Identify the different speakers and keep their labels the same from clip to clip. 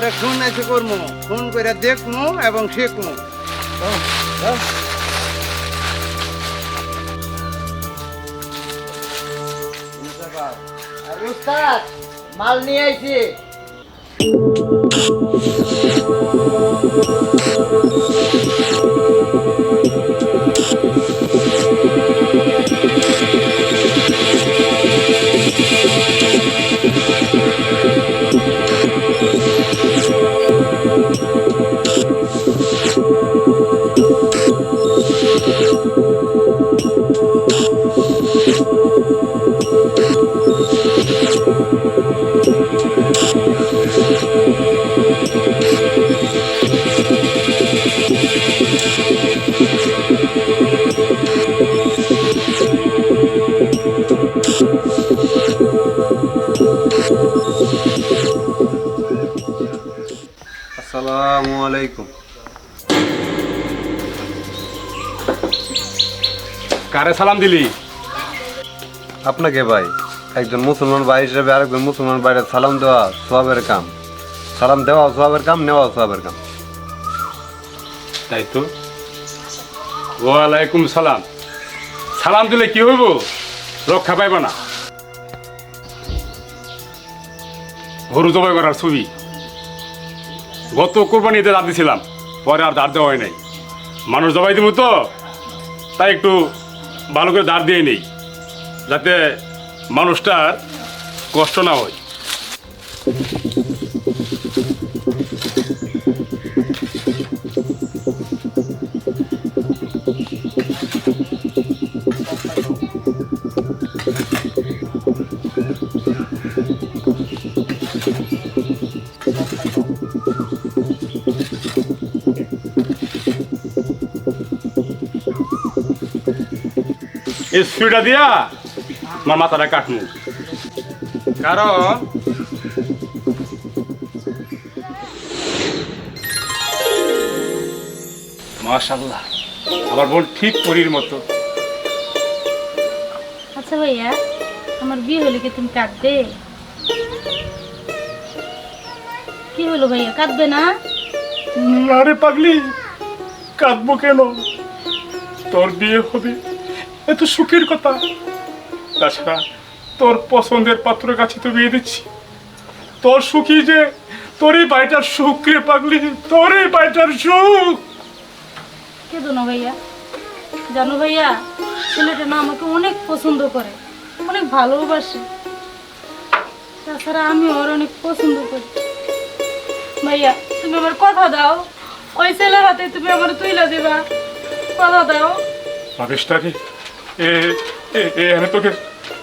Speaker 1: তোরে খুন এসে করমু। খুন করে দেখমু এবং।
Speaker 2: আরে উস্তাদ মাল নিয়ে আইছি।
Speaker 3: আসসালামু
Speaker 4: সালাম দিলি।
Speaker 3: আপনাকে ভাই একজন মুসলমান ভাই হিসেবে আরেকজন মুসলমান ভাইয়ের সালাম দেওয়া সোয়াবের কাম। সালাম দেওয়া সোয়াবের কাম নেওয়া সোয়াবের কাম।
Speaker 4: তাই তো? ওয়ালাইকুম সালাম। সালাম দিলে কি হইব? রক্ষা পাইব না। গরু জবাই করার ছবি। গত কোরবানিতে দাঁত দিছিলাম পরে আর দাঁত দেওয়া হয় নাই। মানুষ জবাই দিব তো তাই একটু ভালো করে দাঁড় দিয়ে নেই যাতে মানুষটার কষ্ট না হয়। এই সুইটা দিয়া আমার মাথাটা কাটনু কারণ মাশাল্লাহ আমার বোন ঠিক পরীর মতো।
Speaker 5: আচ্ছা ভাইয়া আমার বিয়ে হলে কি তুমি কাঁদবে? কি হলো ভাইয়া কাঁদবে না?
Speaker 4: আরে পাগলি কাঁদবো কেন? তোর বিয়ে হবে। এত সুখের কথা। তাছাড়া তোর পছন্দের পাত্রের কাছে তো বিয়ে দিচ্ছি। তোর সুখী যে তোরই বাড়িটার সুখ রে পাগলি তোরই বাড়িটার সুখ।
Speaker 5: কেঁদো না ভাইয়া। জানো ভাইয়া ছেলেটা না আমাকে অনেক পছন্দ করে অনেক ভালোবাসে। তাছাড়া আমি ওর অনেক পছন্দ করি। ভাইয়া তুমি আমার কথা দাও। ওই ছেলের হাতে তুমি আমার তুইলা দিবা। কথা দাও।
Speaker 4: এ আমি তোকে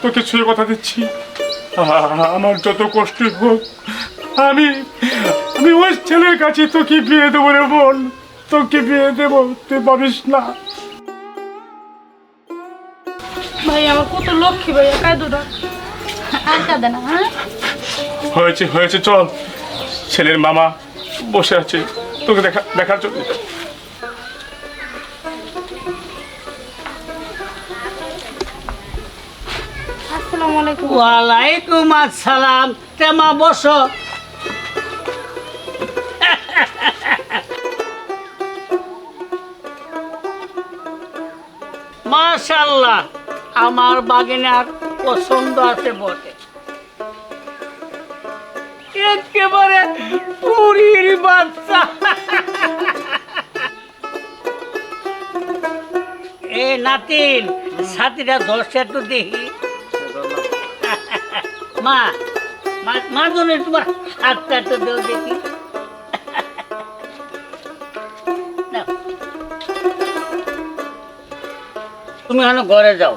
Speaker 4: তোকে ছুঁয়ে কথা দিচ্ছি। আমার যত কষ্ট হোক আমি আমি ওই ছেলের কাছে তোকে বিয়ে দেবো রে বোন। তোকে বিয়ে দেবো তুই ভাবিস না।
Speaker 5: ভাই আমার কত লক্ষ্মী ভাইয়া কাঁদো না আর কাঁদে না হ্যাঁ?
Speaker 4: হয়েছে হয়েছে চল। ছেলের মামা বসে আছে তোকে দেখা দেখার জন্য।
Speaker 2: ওয়ালাইকুম আসসালাম। তেমা বসো মাশাল্লাহ আমার পছন্দ আছে বটে। একেবারে পুরীর বাচ্চা। এ নাতিন সাথীরা দশটা একটু দেখি। মা মার জন্য হাতটা দেও দেখি। তুমি এখন ঘরে যাও।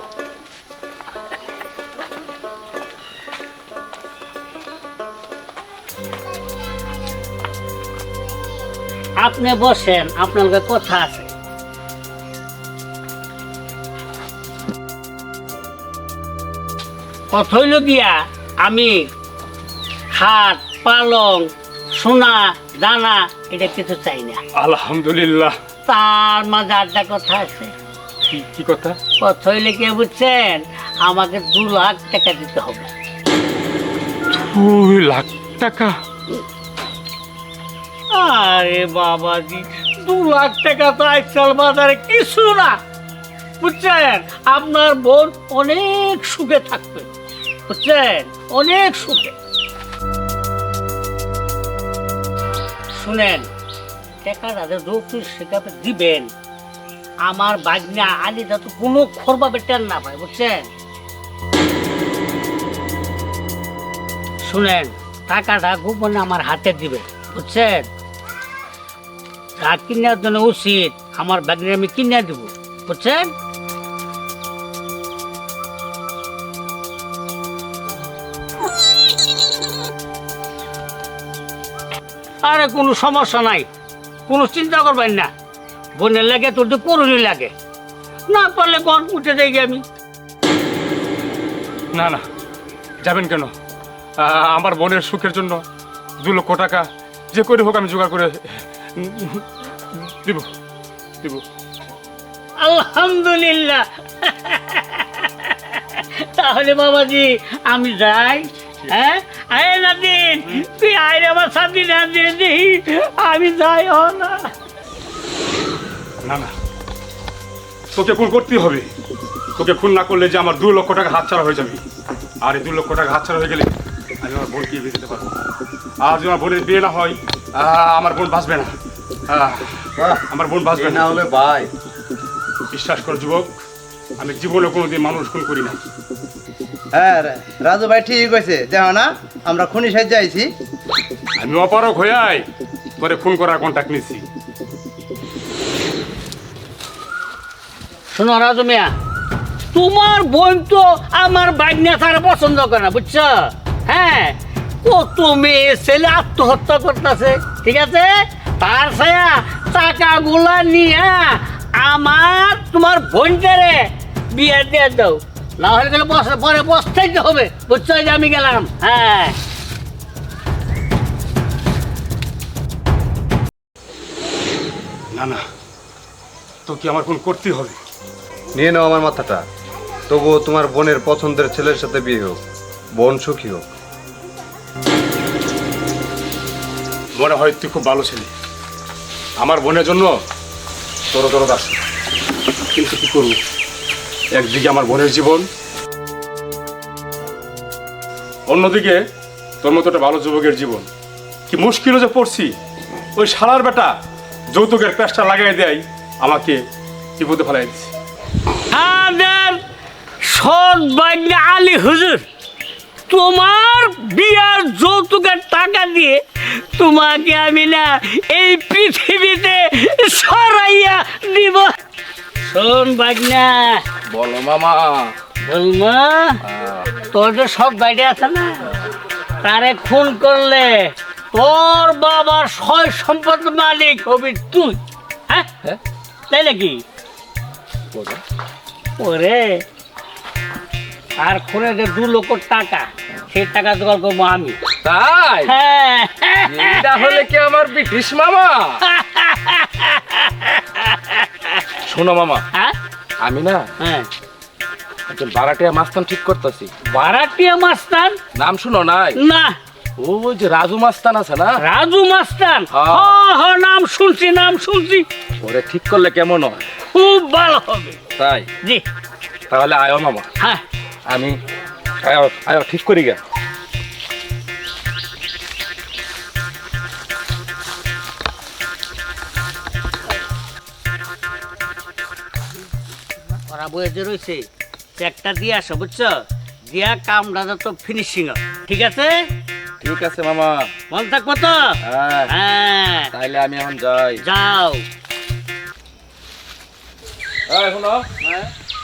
Speaker 2: আপনি বসেন, আপনার কথা আছে। কথা হইল গিয়া আমি খাট পালং সোনা দানা এটা কিছু চাই না।
Speaker 4: আলহামদুলিল্লাহ।
Speaker 2: তার মাঝে আড্ডা কথা আছে।
Speaker 4: কি কি কথা?
Speaker 2: কথা হইলে কে বুঝছেন? আমাকে দু লাখ টাকা দিতে হবে।
Speaker 4: দুই লাখ টাকা?
Speaker 2: আরে বাবাজি দু লাখ টাকা তো আজকাল বাজারে কিছু না। বুঝছেন? আপনার বোন অনেক সুখে থাকবে। বুঝছেন অনেক সুখে। শুনেন টাকাটা যে যৌতুক সেখানে দিবেন। আমার বাগনা আলি যাতে কোনো খরবাবে টেন না পায় বুঝছেন? শুনেন, টাকাটা গোপনে আমার হাতে দিবে বুঝছেন? যা কিনার জন্য উচিত, আমার ব্যাগনে আমি কিনে দিব, বুঝছেন? আরে কোনো সমস্যা নাই কোনো চিন্তা করবেন না। বোনের লাগে তোর তো করুনি লাগে। না পারলে কোন উঠে যাই আমি।
Speaker 4: না না যাবেন কেন? আমার বোনের সুখের জন্য দু লক্ষ টাকা যে করে হোক আমি জোগাড় করে দিব দিব।
Speaker 2: আলহামদুলিল্লাহ। তাহলে বাবাজি আমি যাই। হ্যাঁ? আরে নাদিন তুই আয় আমার সাথে না দিয়ে আমি যাই ও না।
Speaker 4: না না। তোকে খুন করতেই হবে। তোকে খুন না করলে যে আমার দু লক্ষ টাকা হাতছাড়া হয়ে যাবে। আর এই দু লক্ষ টাকা হাতছাড়া হয়ে গেলে আমি আমার বোনকে বিয়ে দিতে পারব। আর যদি আমার বোনের বিয়ে না হয় আমার বোন বাঁচবে না। আমার বোন বাঁচবে
Speaker 3: না।
Speaker 4: না
Speaker 3: হলে ভাই
Speaker 4: বিশ্বাস কর যুবক আমি জীবনে কোনোদিন মানুষ খুন করি না।
Speaker 1: হ্যাঁ রাজু ভাই ঠিক কইছে। দেখো না আমরা খুনি সাহায্যে আইছি
Speaker 4: আমি অপারক হয়ে আয় তোরে খুন করার কন্ট্যাক্ট নিচ্ছি
Speaker 2: শোনো রাজু মিয়া তোমার বোন তো আমার বাগনা তারা পছন্দ করে না বুঝছ? হ্যাঁ কত মেয়ে ছেলে আত্মহত্যা করতেছে ঠিক আছে? তার ছায়া টাকাগুলা নিয়ে আমার তোমার বোনটারে বিয়ে দিয়ে দাও। না হলে গেলে বস- পরে বসতেই হবে। বুঝছ যে আমি গেলাম। হ্যাঁ।
Speaker 4: না না। তোকে আমার খুন করতেই হবে।
Speaker 3: নিয়ে নাও আমার মাথাটা। তবুও তোমার বোনের পছন্দের ছেলের সাথে বিয়ে হোক। বোন সুখী হোক।
Speaker 4: মনে হয় তুই খুব ভালো ছেলে। আমার বোনের জন্য তোর তোর আছে। কিন্তু কি করব? একদিকে আমার বোনের জীবন, অন্যদিকে তোর মতো একটা ভালো যুবকের জীবন। কি মুশকিল যে পড়ছি। ওই শালার বেটা যৌতুকের প্যাসটা লাগাই দেয়, আমাকে বিপদে ফেলাই দিচ্ছে
Speaker 2: আমাদের সৎ বাগ্নে আলী হুজুর, তোমার বিয়ার যৌতুকের টাকা দিয়ে তোমাকে আমি না এই পৃথিবীতে সরাইয়া দিব শোন বাজনা
Speaker 6: বলো মামা।
Speaker 2: বলমা তোর যে সব বাইরে আছে না তারে খুন করলে তোর বাবার সয় সম্পদ মালিক হবি তুই। হ্যাঁ?
Speaker 6: হ্যাঁ?
Speaker 2: তাই নাকি? ওরে আর খুনে যে দু লক্ষ টাকা সেই টাকা জোগাড় করব আমি।
Speaker 6: তাই?
Speaker 2: হ্যাঁ।
Speaker 6: এটা হলে কি আমার ব্রিটিশ মামা? শোনো মামা
Speaker 2: হ্যাঁ?
Speaker 6: আমি না
Speaker 2: হ্যাঁ।
Speaker 6: একজন বারাটিয়া মাস্তান ঠিক করতেছি।
Speaker 2: বারাটিয়া মাস্তান?
Speaker 6: নাম শুনো নাই?
Speaker 2: না।
Speaker 6: ওই যে রাজু মাস্তান আছে না?
Speaker 2: রাজু মাস্তান? হ নাম শুনছি নাম শুনছি।
Speaker 6: ওরে ঠিক করলে কেমন হয়?
Speaker 2: খুব ভালো হবে।
Speaker 6: তাই?
Speaker 2: জি।
Speaker 6: তাহলে আয়ো মামা।
Speaker 2: হ্যাঁ।
Speaker 6: আমি আয়ো ঠিক করি গে।
Speaker 2: ওরা বইয়ে রয়েছে চেকটা দিয়ে আসো বুঝছ? দিয়া কামটা ফিনিশিং ঠিক আছে?
Speaker 6: ঠিক আছে মামা।
Speaker 2: মন থাকব তো?
Speaker 6: হ্যাঁ।
Speaker 2: হ্যাঁ।
Speaker 6: তাইলে আমি এখন যাই।
Speaker 2: যাও।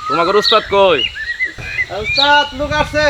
Speaker 6: তোমাকে উস্তাদ কই?
Speaker 1: উস্তাদ লোক আছে।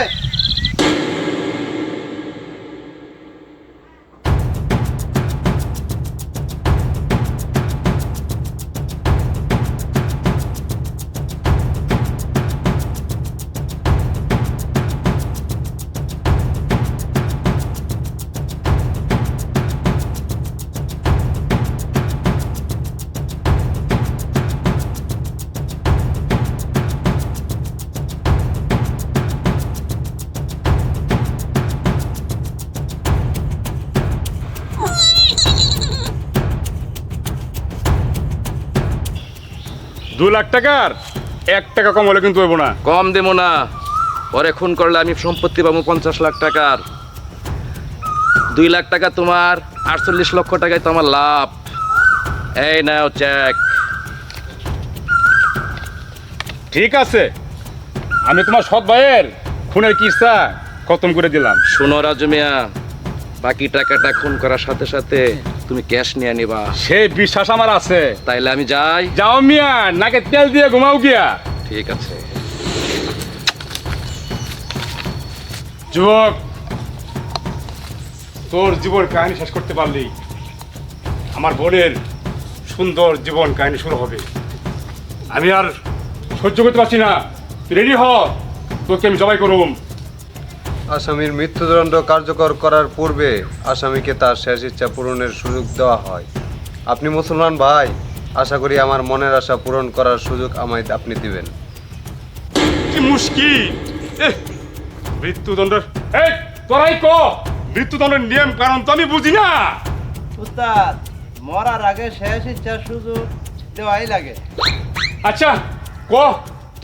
Speaker 4: লাখ টাকার এক টাকা কম হলে কিন্তু হইব না।
Speaker 6: কম দেবো না। পরে খুন করলে আমি সম্পত্তি পাবো পঞ্চাশ লাখ টাকার। দুই লাখ টাকা তোমার আটচল্লিশ লক্ষ টাকায় তো আমার লাভ। এই নাও চেক
Speaker 4: ঠিক আছে। আমি তোমার সৎ ভাইয়ের খুনের কিস্তা খতম করে দিলাম।
Speaker 6: শোনো রাজমিয়া বাকি টাকাটা খুন করার সাথে সাথে তুমি ক্যাশ নিয়ে নিবা।
Speaker 4: সে বিশ্বাস আমার আছে।
Speaker 6: তাইলে আমি যাই।
Speaker 4: যাও মিয়া নাকে তেল দিয়ে ঘুমাও গিয়া।
Speaker 6: ঠিক আছে।
Speaker 4: যুবক তোর জীবন কাহিনী শেষ করতে পারলি। আমার বোনের সুন্দর জীবন কাহিনী শুরু হবে। আমি আর সহ্য করতে পারছি না। রেডি হ তোকে আমি জবাই করুম।
Speaker 3: আসামির মৃত্যুদণ্ড কার্যকর করার পূর্বে আসামিকে তার শেষ ইচ্ছা পূরণের সুযোগ দেওয়া হয়। আপনি মুসলমান ভাই আশা করি আমার মনের আশা পূরণ করার সুযোগ আমায় আপনি দিবেন।
Speaker 4: কি মুশকিল? এহ, মৃত্যুদণ্ড এই তোরাই ক মৃত্যুদণ্ডের নিয়ম কারণ তো আমি বুঝি না।
Speaker 1: উস্তাদ মরার আগে শেষ ইচ্ছার সুযোগ দেওয়াই লাগে।
Speaker 4: আচ্ছা ক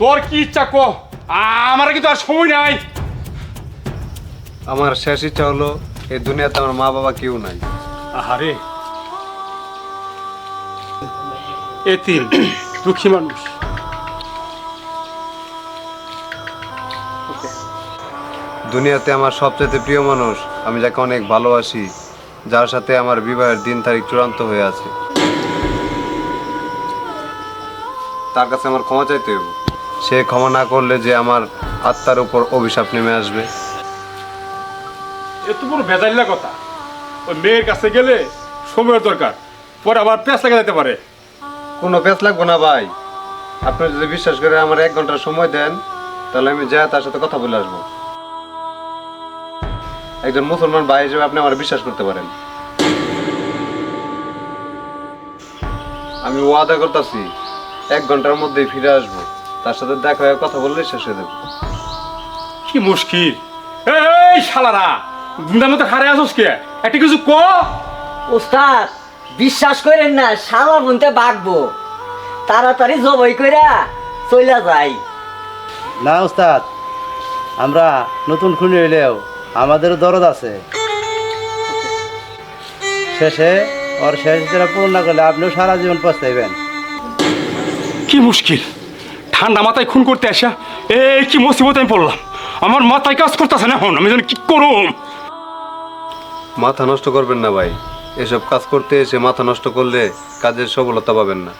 Speaker 4: তোর কি ইচ্ছা ক? আমার কিন্তু আর সময় নাই।
Speaker 3: আমার শেষ ইচ্ছা হলো এই দুনিয়াতে আমার মা বাবা কেউ নাই।
Speaker 4: আহারে। এতিম দুঃখী মানুষ।
Speaker 3: দুনিয়াতে আমার সবচেয়ে প্রিয় মানুষ আমি যাকে অনেক ভালোবাসি যার সাথে আমার বিবাহের দিন তারিখ চূড়ান্ত হয়ে আছে। তার কাছে আমার ক্ষমা চাইতে হইব। সে ক্ষমা না করলে যে আমার আত্মার উপর অভিশাপ নেমে আসবে।
Speaker 4: এত বড় বেজাইলা কথা। ওই মেয়ের কাছে গেলে সময়ের দরকার পরে আবার পেঁচ লেগে যেতে পারে।
Speaker 3: কোনো পেস লাগবো না ভাই। আপনি যদি বিশ্বাস করে আমার এক ঘণ্টার সময় দেন তাহলে আমি যা তার সাথে কথা বলে আসব। একজন মুসলমান ভাই হিসেবে আপনি আমার বিশ্বাস করতে পারেন। আমি ওয়াদা করতেছি এক ঘণ্টার মধ্যেই ফিরে আসব। তার সাথে দেখা হয়ে কথা বললেই শেষ হয়ে দেবো
Speaker 4: কি মুশকিল। এই শালারা! গুন্ডার মতো খারে আসোস কে? একটা কিছু ক?
Speaker 7: ওস্তাদ বিশ্বাস করেন না শালা বনতে বাগবো। তাড়াতাড়ি জবই কইরা চইলা যাই।
Speaker 1: না উস্তাদ আমরা নতুন খুনি হইলেও আমাদেরও দরদ আছে। শেষে ওর শেষ ইচ্ছাটা পূরণ না করলে আপনিও সারা জীবন পস্তাইবেন।
Speaker 4: কি মুশকিল। ঠান্ডা মাথায় খুন করতে আসা। এই কি মুসিবত আমি পড়লাম। আমার মাথায় কাজ করতেছে না এখন আমি যেন কি করুম।
Speaker 3: মাথা নষ্ট করবেন না ভাই। এসব কাজ করতে এসে মাথা নষ্ট করলে কাজের সফলতা পাবেন না।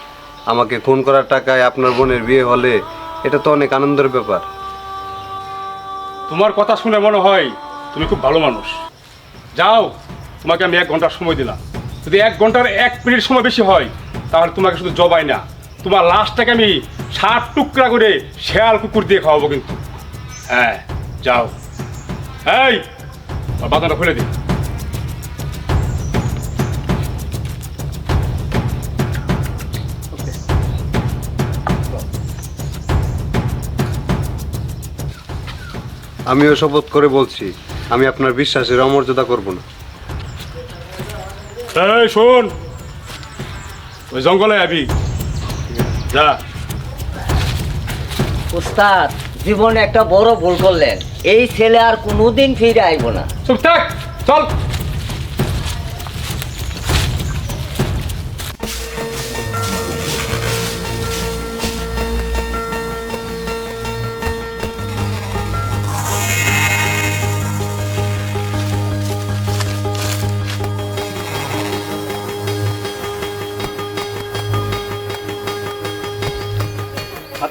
Speaker 3: আমাকে খুন করার টাকায় আপনার বোনের বিয়ে হলে এটা তো অনেক আনন্দের ব্যাপার।
Speaker 4: তোমার কথা শুনে মনে হয় তুমি খুব ভালো মানুষ। যাও, তোমাকে আমি এক ঘণ্টার সময় দিলাম। যদি এক ঘণ্টার এক মিনিট সময় বেশি হয়, তাহলে তোমাকে শুধু জবাই না। তোমার লাশটাকে আমি ষাট টুকরা করে শেয়াল কুকুর দিয়ে খাওয়াবো কিন্তু। হ্যাঁ যাও। এই বাজারটা খুলে দিই।
Speaker 3: আমিও শপথ করে বলছি আমি আপনার বিশ্বাসের অমর্যাদা করব না।
Speaker 4: এই শোন। ওই জঙ্গলে যাবি যা।
Speaker 7: ওস্তাদ জীবনে একটা বড় ভুল করলেন। এই ছেলে আর কোনোদিন ফিরে আইব না।
Speaker 4: চুপ থাক চল।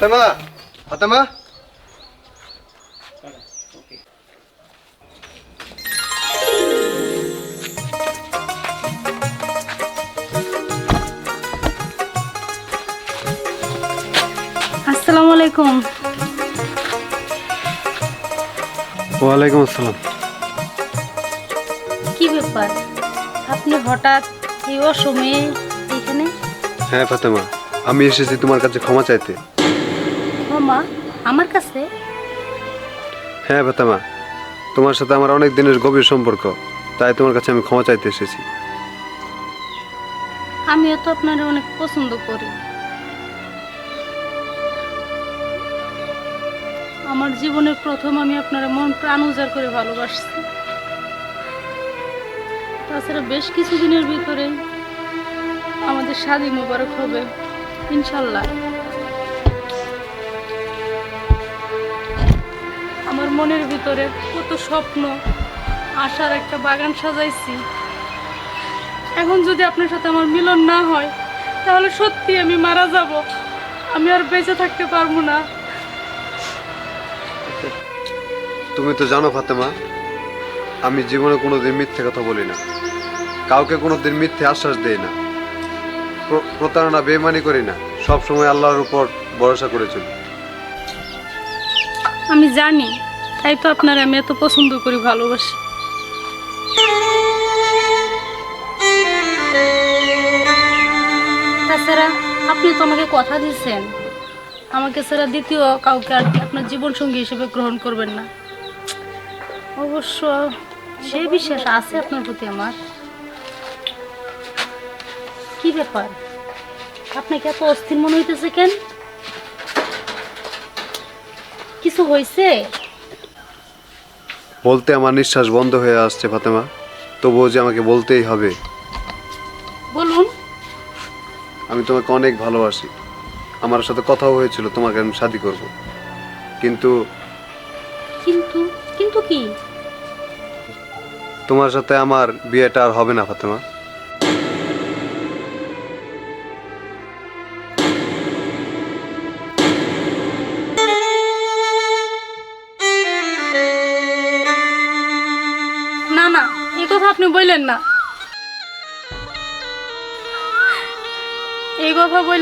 Speaker 3: ফাতেমা ফাতেমা
Speaker 5: আসসালামু আলাইকুম।
Speaker 3: ওয়ালাইকুম আসসালাম।
Speaker 5: কি ব্যাপার? আপনি হঠাৎ এই অসময়ে এখানে?
Speaker 3: হ্যাঁ ফাতেমা আমি এসেছি তোমার কাছে ক্ষমা চাইতে।
Speaker 5: হ্যাঁ, আমার কাছে।
Speaker 3: হ্যাঁ বেতামা তোমার সাথে আমার অনেক দিনের গভীর সম্পর্ক তাই তোমার কাছে আমি ক্ষমা চাইতে এসেছি।
Speaker 5: আমিও তো আপনার অনেক পছন্দ করি। আমার জীবনের প্রথম আমি আপনার মন প্রাণ উজাড় করে ভালোবাসছি। তাছাড়া বেশ কিছুদিনের ভিতরে আমাদের শাদি মোবারক হবে ইনশাল্লাহ। মনের ভিতরে কত স্বপ্ন আশার একটা বাগান সাজাইছি। এখন যদি আপনার সাথে আমার মিলন না হয় তাহলে সত্যি আমি মারা যাব। আমি আর বেঁচে থাকতে পারব না।
Speaker 3: তুমি তো জানো ফাতেমা আমি জীবনে কোনোদিন মিথ্যে কথা বলি না। কাউকে কোনোদিন মিথ্যে আশ্বাস দেই না। প্রতারণা বেমানি করি না। সব সময় আল্লাহর উপর ভরসা করে চলি
Speaker 5: আমি জানি তাই তো আপনার আমি এত পছন্দ করি, ভালোবাসি। তাছাড়া আপনি তো আমাকে কথা দিচ্ছেন আমাকে ছাড়া দ্বিতীয় কাউকে আর আপনার জীবনসঙ্গী হিসেবে গ্রহণ করবেন না। অবশ্য সেই বিশ্বাস আছে আপনার প্রতি আমার। কি ব্যাপার? আপনাকে এত অস্থির মনে হইতেছে কেন? কিছু হয়েছে
Speaker 3: বলতে আমার নিঃশ্বাস বন্ধ হয়ে আসছে ফাতেমা। তবুও যে আমাকে বলতেই হবে।
Speaker 5: বলুন।
Speaker 3: আমি তোমাকে অনেক ভালোবাসি। আমার সাথে কথাও হয়েছিল তোমাকে আমি শাদি করব। কিন্তু
Speaker 5: কিন্তু কিন্তু কি?
Speaker 3: তোমার সাথে আমার বিয়েটা আর হবে না ফাতেমা।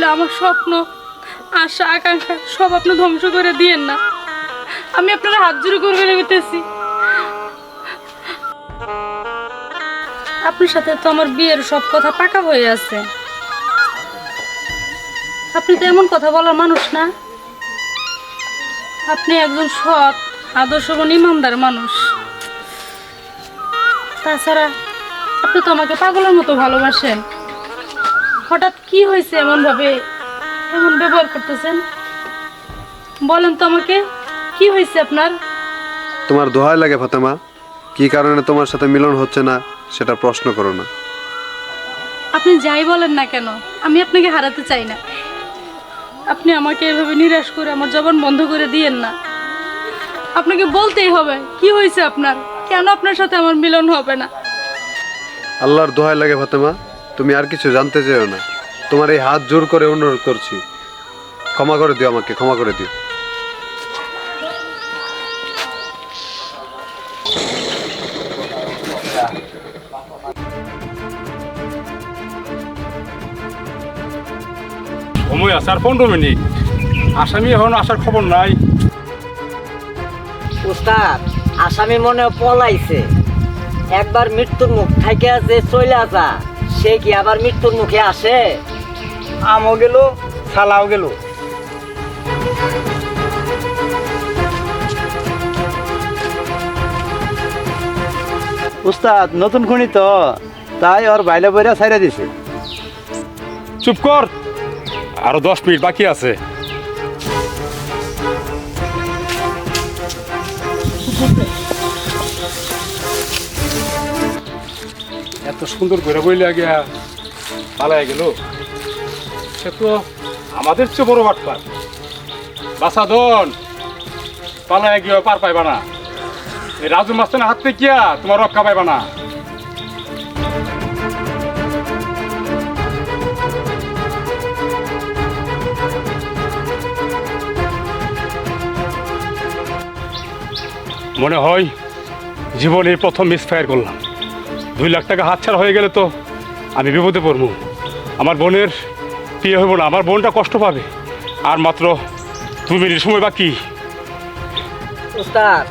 Speaker 5: বললে আমার স্বপ্ন। আশা, আকাঙ্ক্ষা, সব আপনি ধ্বংস করে দিয়েন না। আমি আপনার হাত জুড়ে করবে রেখেছি আপনার সাথে তো আমার বিয়ের সব কথা পাকা হয়ে আছে। আপনি তো এমন কথা বলার মানুষ না। আপনি একজন সৎ, আদর্শবান, ইমানদার মানুষ। তাছাড়া আপনি তো আমাকে পাগলের মতো ভালোবাসেন। হঠাৎ কি হয়েছে এমন ভাবে এমন ব্যবহার করতেছেন? বলেন তো আমাকে কি হয়েছে আপনার?
Speaker 3: তোমার দোহাই লাগে ফাতেমা। কি কারণে তোমার সাথে মিলন হচ্ছে না সেটা প্রশ্ন করো না।
Speaker 5: আপনি যাই বলেন না কেন আমি আপনাকে হারাতে চাই না। আপনি আমাকে এভাবে নিরাশ করে আমার জবান বন্ধ করে দিয়েন না। আপনাকে বলতেই হবে কি হয়েছে আপনার? কেন আপনার সাথে আমার মিলন হবে না?
Speaker 3: আল্লাহর দোহাই লাগে ফাতেমা। তুমি আর কিছু জানতে চেও না। তোমার এই হাত জোর করে অনুরোধ করছি। ক্ষমা করে দিও আমাকে ক্ষমা করে দিও।
Speaker 4: সময় আছে আর পনেরো মিনিট। আসামি এখন আসার খবর নাই।
Speaker 7: উস্তাদ আসামি মনে পলাইছে। একবার মৃত্যুর মুখ থেকে আছে চলে আসা সে কি আবার মৃত্যুর মুখে আসে?
Speaker 1: আমও গেল সালাও গেল। উস্তাদ নতুন খুনি তো তাই ওর বাইলে বইরা ছাইরা দিছে।
Speaker 4: চুপ কর। আরও দশ মিনিট বাকি আছে। এত সুন্দর করে বইলে গিয়া পালায় গেল। সে তো আমাদের চেয়ে বড় বাটপার। বাসাদন পালায় গিয়ে পার পাইবা না। এই রাজু মাস্তানের হাত থেকে কিয়া তোমার রক্ষা পাইবা না। মনে হয় জীবনের প্রথম মিসফায়ার করলাম। দুই লাখ টাকা হাতছাড়া হয়ে গেলে তো আমি বিপদে পড়ব। আমার বোনের বিয়ে হইব না, আমার বোনটা কষ্ট পাবে। আর মাত্র দুই মিনিট সময় বাকি।
Speaker 7: উস্তাদ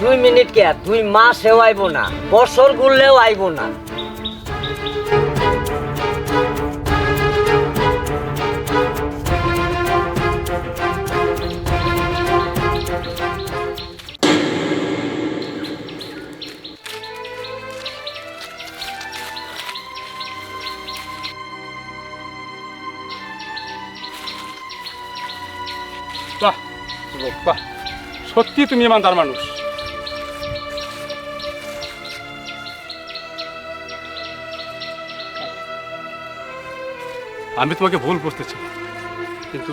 Speaker 7: দুই মিনিট কে দুই মাসেও আইব না, বছর ঘুরলেও আইব না।
Speaker 4: বাহ সত্যি তুমি ইমানদার মানুষ। আমি তোমাকে ভুল বুঝতেছি কিন্তু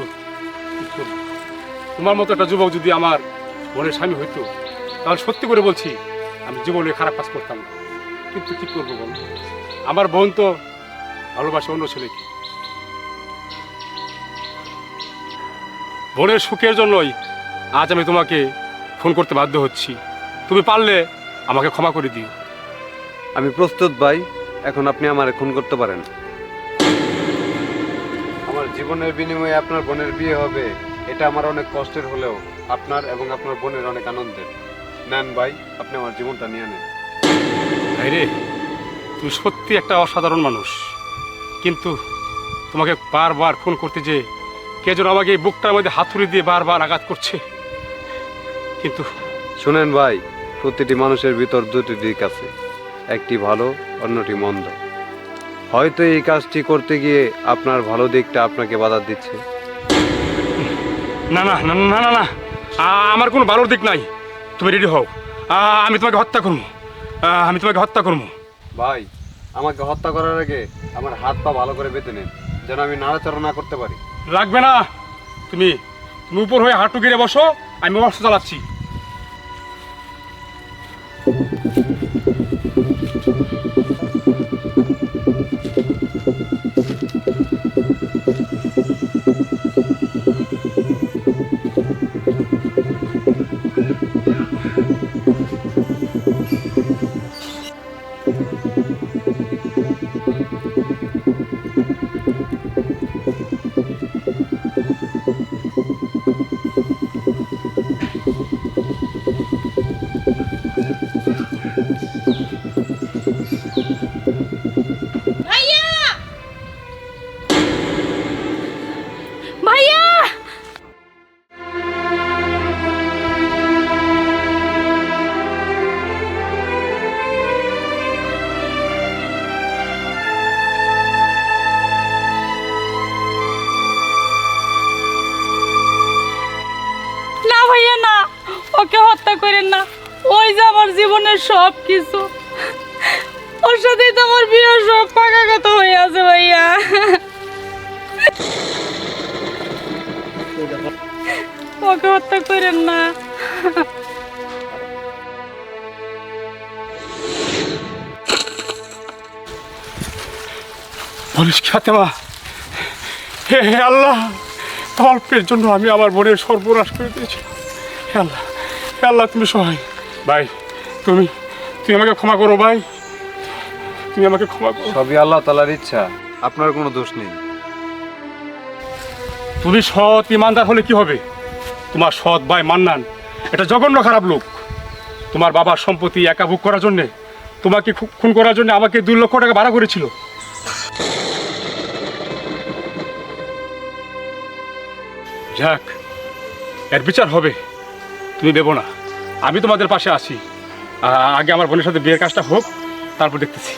Speaker 4: তোমার মতো একটা যুবক যদি আমার বোনের স্বামী হইতো, তাহলে সত্যি করে বলছি, আমি জীবনে খারাপ কাজ করতাম না। কিন্তু কি করব বল? আমার বোন তো ভালোবাসে অন্য ছেলেকে। বোনের সুখের জন্যই আজ আমি তোমাকে ফোন করতে বাধ্য হচ্ছি। তুমি পারলে আমাকে ক্ষমা করে দিও।
Speaker 3: আমি প্রস্তুত ভাই। এখন আপনি আমার খুন করতে পারেন। আমার জীবনের বিনিময়ে আপনার বোনের বিয়ে হবে এটা আমার অনেক কষ্টের হলেও আপনার এবং আপনার বোনের অনেক আনন্দের। নেন ভাই আপনি আমার জীবনটা নিয়ে নেন।
Speaker 4: ভাই রে তুমি সত্যি একটা অসাধারণ মানুষ। কিন্তু তোমাকে বারবার ফোন করতে যে কে যেন আমাকে এই বুকটার মধ্যে হাতুড়ি দিয়ে বারবার আঘাত করছে। কিন্তু
Speaker 3: শুনেন ভাই প্রতিটি মানুষের ভিতর দুটি দিক আছে। একটি ভালো অন্যটি মন্দ। হয়তো এই কাজটি করতে গিয়ে আপনার ভালো দিকটা আপনাকে বাধা দিচ্ছে।
Speaker 4: না না না না না না। আমার কোনো ভালোর দিক নাই। তুমি রেডি হও। আমি তোমাকে হত্যা করব। আমি তোমাকে হত্যা করব।
Speaker 3: ভাই আমাকে হত্যা করার আগে আমার হাত পা ভালো করে বেঁধে নেন যেন আমি নাড়াচাড়া না করতে পারি।
Speaker 4: লাগবে না। তুমি তুমি উপর হয়ে হাঁটু গিরে বসো। আমি অস্ত্র চালাচ্ছি।
Speaker 5: ওকে হত্যা করেন না। ওই যে আমার জীবনের সব কিছু ওর সাথেই তো আমার বিয়ে সব পাকা কথা হয়ে আছে ভাইয়া। ওকে হত্যা করেন না।
Speaker 4: বলিস খ্যাতেমা হে হে আল্লাহ, অল্পের জন্য আমি আমার বোনের সর্বনাশ করে দিয়েছি। হে আল্লাহ। আল্লাহ তুমি সহায় ভাই তুমি তুমি আমাকে ক্ষমা করো ভাই। তুমি আমাকে ক্ষমা করো।
Speaker 3: সবই আল্লাহ তালার ইচ্ছা আপনার কোনো দোষ নেই।
Speaker 4: তুমি সৎ ইমানদার হলে কি হবে? তোমার সৎ ভাই মান্নান এটা জঘন্য খারাপ লোক। তোমার বাবার সম্পত্তি একা ভোগ করার জন্যে তোমাকে খুন করার জন্য আমাকে দুই লক্ষ টাকা ভাড়া করেছিল। যাক এর বিচার হবে। তুমি দেবো না। আমি তোমাদের পাশে আছি। আগে আমার বোনের সাথে বিয়ের কাজটা হোক, তারপর দেখতেছি।